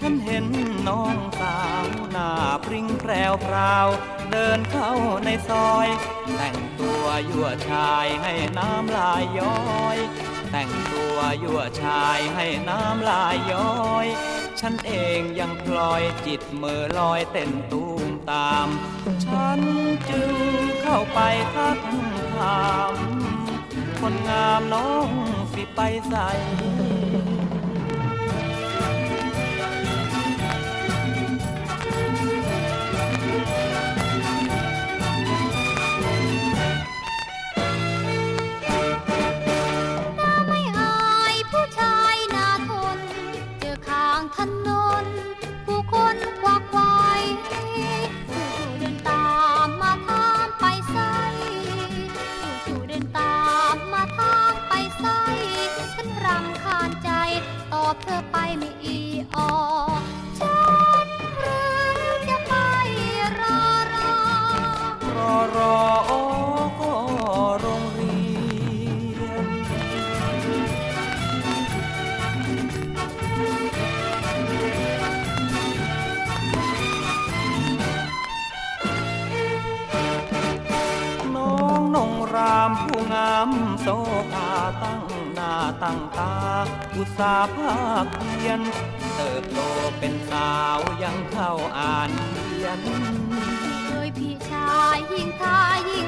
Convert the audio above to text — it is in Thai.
ฉันเห็นน้องสาวหน้าพริ้งแพรวพราว เดินเข้าในซอย แต่งตัวยั่วชายให้น้ำลายย้อย แต่งตัวยั่วชายให้น้ำลายย้อย ฉันเองยังพลอยจิตมือลอยเต้นตูมตาม ฉันจึงเข้าไปทักถาม คนงามน้องสิไปใส่ อบเธอไปไม่อีออฉันหรือจะไปรอรอ รอรอโอ้ก็โรงเรียน น้องนงรามผู้งามโซภาตั้งาตั้งตา อุตสาห์ภาคเพียน เติบโตเป็นสาวยังเข้าอ่านเขียน เคยพี่ชายยิ่งทายิ่ง